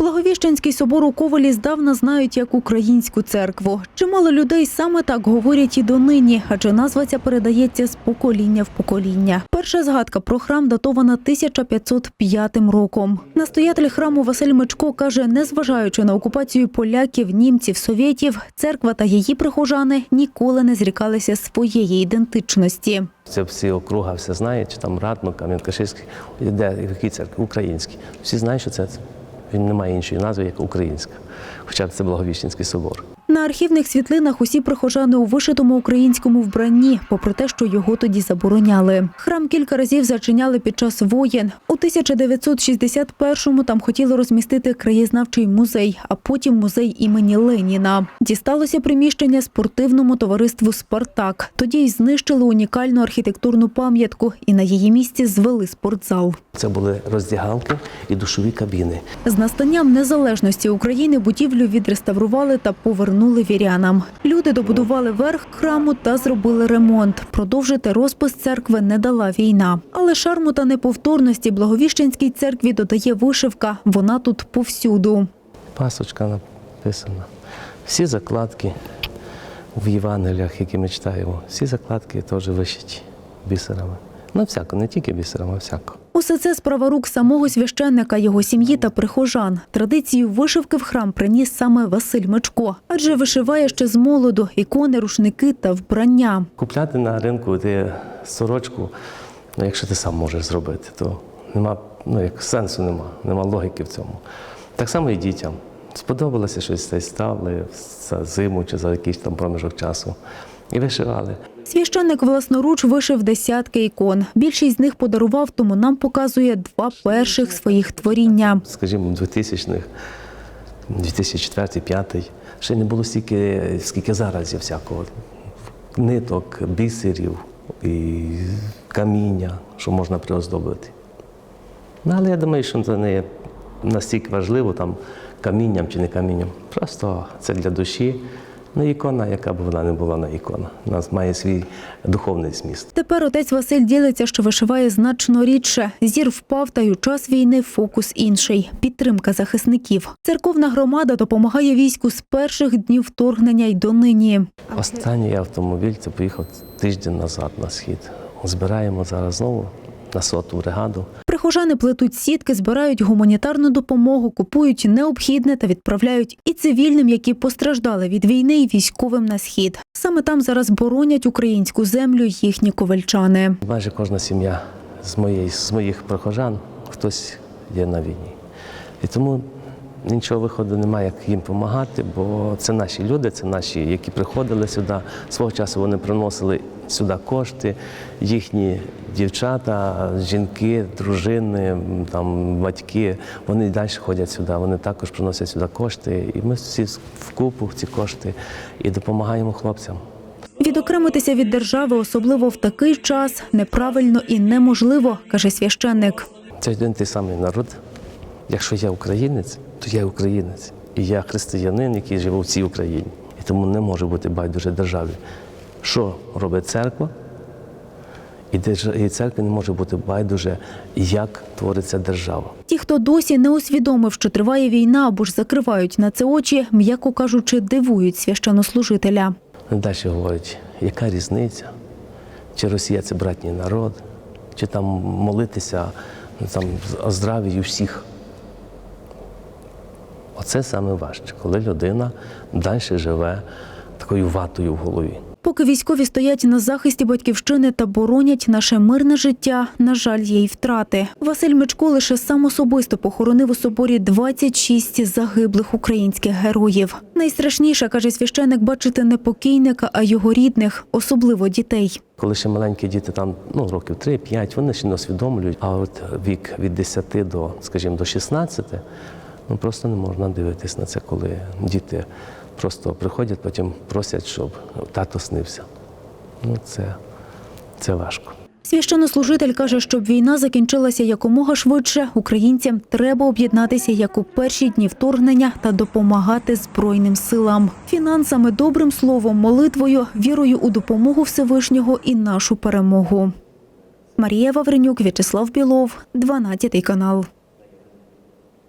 Благовіщенський собор у Ковелі здавна знають як українську церкву. Чимало людей саме так говорять і донині, адже назва ця передається з покоління в покоління. Перша згадка про храм датована 1505 роком. Настоятель храму Василь Мичко каже, незважаючи на окупацію поляків, німців, совєтів, церква та її прихожани ніколи не зрікалися своєї ідентичності. Це всі округа, все знають, там Ратно, Кам'янка-Ширський, де в якій церкві? Українській. Всі знають, що це він не має іншої назви, як українська. Хоча це Благовіщенський собор. На архівних світлинах усі прихожани у вишитому українському вбранні, попри те, що його тоді забороняли. Храм кілька разів зачиняли під час воєн. У 1961-му там хотіли розмістити краєзнавчий музей, а потім музей імені Леніна. Дісталося приміщення спортивному товариству Спартак. Тоді й знищили унікальну архітектурну пам'ятку і на її місці звели спортзал. Це були роздягалки і душові кабіни. З настанням незалежності України будівлю відреставрували та повернули вірянам. Люди добудували верх храму та зробили ремонт. Продовжити розпис церкви не дала війна. Але шарму та неповторності Благовіщенській церкві додає вишивка. Вона тут повсюду. Пасочка написана. Всі закладки в Євангеліях, які ми читаємо, всі закладки теж вишиті бісерами. Ну, всяко, не тільки бісерами, а всяко. Усе це справа рук самого священника, його сім'ї та прихожан. Традицію вишивки в храм приніс саме Василь Мичко, адже вишиває ще з молоду ікони, рушники та вбрання. Купляти на ринку ти сорочку, ну, якщо ти сам можеш зробити, то нема, ну, як сенсу нема, нема логіки в цьому. Так само і дітям. Сподобалося щось це ставили за зиму чи за якийсь там проміжок часу. І вишивали. Священник власноруч вишив десятки ікон. Більшість з них подарував, тому нам показує два перших своїх творіння. Скажімо, 2000-х, 2004-2005, ще не було стільки, скільки зараз є всякого. Ниток, бісерів і каміння, що можна приоздобити. Ну, але я думаю, що це не настільки важливо, там, камінням чи не камінням. Просто це для душі. Ну, ікона, яка б вона не була на ікона. У нас має свій духовний зміст. Тепер отець Василь ділиться, що вишиває значно рідше. Зір впав, та й у час війни фокус інший – підтримка захисників. Церковна громада допомагає війську з перших днів вторгнення й донині. Останній автомобіль це поїхав тиждень назад на схід. Збираємо зараз знову на соту бригаду. Прихожани плетуть сітки, збирають гуманітарну допомогу, купують необхідне та відправляють і цивільним, які постраждали від війни, і військовим на схід. Саме там зараз боронять українську землю їхні ковальчани. Майже кожна сім'я з, моєї, з моїх прихожан хтось є на війні. І тому нічого виходу немає, як їм допомагати, бо це наші люди, це наші, які приходили сюди. Свого часу вони приносили сюди кошти, їхні дівчата, жінки, дружини, там, батьки, вони далі ходять сюди, вони також приносять сюди кошти. І ми всі вкупу ці кошти і допомагаємо хлопцям. Відокремитися від держави, особливо в такий час, неправильно і неможливо, каже священник. Це один той самий народ. Якщо я українець, то я українець. І я християнин, який живе в цій Україні. І тому не може бути байдуже державі. Що робить церква? І, церкві не може бути байдуже, як твориться держава. Ті, хто досі не усвідомив, що триває війна або ж закривають на це очі, м'яко кажучи, дивують священнослужителя. Далі говорять, яка різниця? Чи Росія це братній народ, чи там молитися ну, там, о здрав'ї всіх. Оце саме важче, коли людина далі живе такою ватою в голові. Поки військові стоять на захисті батьківщини та боронять наше мирне життя, на жаль, є втрати. Василь Мичко лише сам особисто похоронив у соборі 26 загиблих українських героїв. Найстрашніше, каже священик, бачити не покійника, а його рідних, особливо дітей. Коли ще маленькі діти, там ну, років 3-5, вони ще не усвідомлюють, а от вік від 10 до, скажімо, до 16, ну просто не можна дивитись на це, коли діти просто приходять, потім просять, щоб тато снився. Ну, це, це важко. Священнослужитель каже, щоб війна закінчилася якомога швидше, українцям треба об'єднатися як у перші дні вторгнення та допомагати Збройним силам. Фінансами, добрим словом, молитвою, вірою у допомогу Всевишнього і нашу перемогу. Марія Вавренюк, В'ячеслав Білов, 12 канал.